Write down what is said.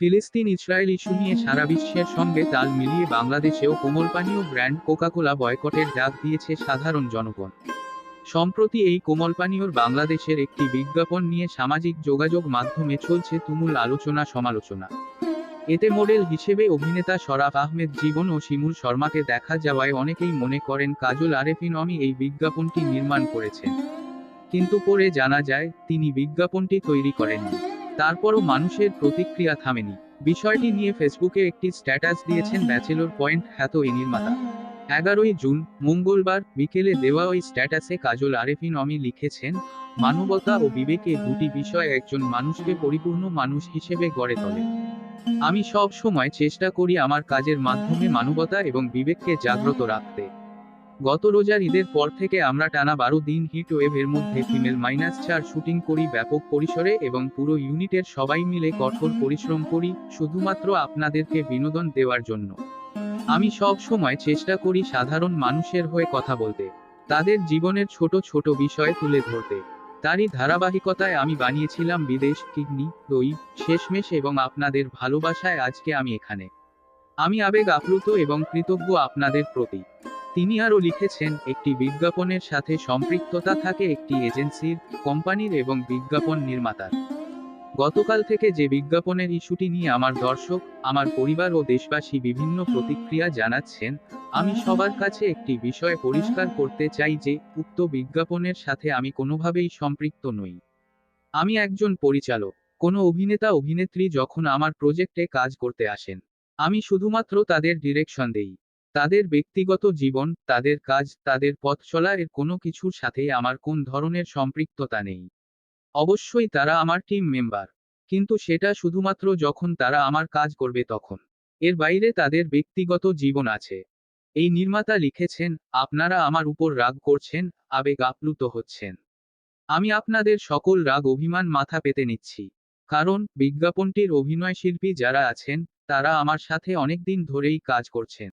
ফিলিস্তিন, Israel issue নিয়ে সারা বিশ্বের সঙ্গে তাল মিলিয়ে বাংলাদেশেও কোমল পানীয় ব্র্যান্ড কোকাকোলা বয়কটের ডাক দিয়েছে সাধারণ জনগণ। সম্প্রতি এই কোমল পানীয়র বাংলাদেশের একটি বিজ্ঞাপন নিয়ে সামাজিক যোগাযোগ মাধ্যমে চলছে তুমুল আলোচনা সমালোচনা। এতে মডেল হিসেবে অভিনেতা শরাফ আহমেদ জীবন ও শিমুল শর্মাকে দেখা যাওয়ায় অনেকেই মনে করেন কাজল আরেফিন অমি এই বিজ্ঞাপনটি নির্মাণ করেছেন। কিন্তু পরে জানা যায়, তিনি বিজ্ঞাপনটি তৈরি করেননি। তারপরও মানুষের প্রতিক্রিয়া থামেনি। বিষয়টি নিয়ে ফেসবুকে একটি স্ট্যাটাস দিয়েছেন ব্যাচেলর পয়েন্ট খ্যাত এই নির্মাতা। এগারোই জুন, মঙ্গলবার, বিকেলে দেওয়া ওই স্ট্যাটাসে কাজল আরেফিন অমি লিখেছেন, মানবতা ও বিবেকে দুটি বিষয় একজন মানুষকে পরিপূর্ণ মানুষ হিসেবে গড়ে তোলে। আমি সব সময় চেষ্টা করি আমার কাজের মাধ্যমে মানবতা এবং বিবেককে জাগ্রত রাখতে। গত রোজার ঈদের পর থেকে আমরা টানা বারো দিন হিট ওয়েভ এর মধ্যে ফিমেল মাইনাস চার শুটিং করি ব্যাপক পরিসরে এবং পুরো ইউনিটের সবাই মিলে কঠোর পরিশ্রম করি, শুধুমাত্র আপনাদেরকে বিনোদন দেওয়ার জন্য। আমি সব সময় চেষ্টা করি সাধারণ মানুষের হয়ে কথা বলতে, তাদের জীবনের ছোট ছোট বিষয় তুলে ধরতে। তারই ধারাবাহিকতায় আমি বানিয়েছিলাম বিদেশ, কিডনি, দই, শেষমেশ এবং আপনাদের ভালোবাসায় আজকে আমি এখানে। আমি আবেগ আপ্লুত এবং কৃতজ্ঞ আপনাদের প্রতি। তিনি আরও লিখেছেন, একটি বিজ্ঞাপনের সাথে সম্পৃক্ততা থাকে একটি এজেন্সির, কোম্পানির এবং বিজ্ঞাপন নির্মাতার। গতকাল থেকে যে বিজ্ঞাপনের ইস্যুটি নিয়ে আমার দর্শক, আমার পরিবার ও দেশবাসী বিভিন্ন প্রতিক্রিয়া জানাচ্ছেন, আমি সবার কাছে একটি বিষয় পরিষ্কার করতে চাই যে, উক্ত বিজ্ঞাপনের সাথে আমি কোনোভাবেই সম্পৃক্ত নই। আমি একজন পরিচালক, কোনো অভিনেতা অভিনেত্রী যখন আমার প্রজেক্টে কাজ করতে আসেন, আমি শুধুমাত্র তাদের ডিরেকশন দেই। তাদের ব্যক্তিগত জীবন, তাদের কাজ, তাদের পথ চলা এর কোনো কিছুর সাথে আমার কোন ধরনের সম্পৃক্ততা নেই। অবশ্যই তারা আমার টিম মেম্বার কিন্তু সেটা শুধুমাত্র যখন তারা আমার কাজ করবে তখন। এর বাইরে তাদের ব্যক্তিগত জীবন আছে। এই নির্মাতা লিখেছেন, আপনারা আমার উপর রাগ করছেন, আবেগ আপ্লুত হচ্ছেন। আমি আপনাদের সকল রাগ অভিমান মাথা পেতে নিচ্ছি। কারণ, বিজ্ঞাপনটির অভিনয় শিল্পী যারা আছেন, তারা আমার সাথে অনেকদিন ধরেই কাজ করছেন।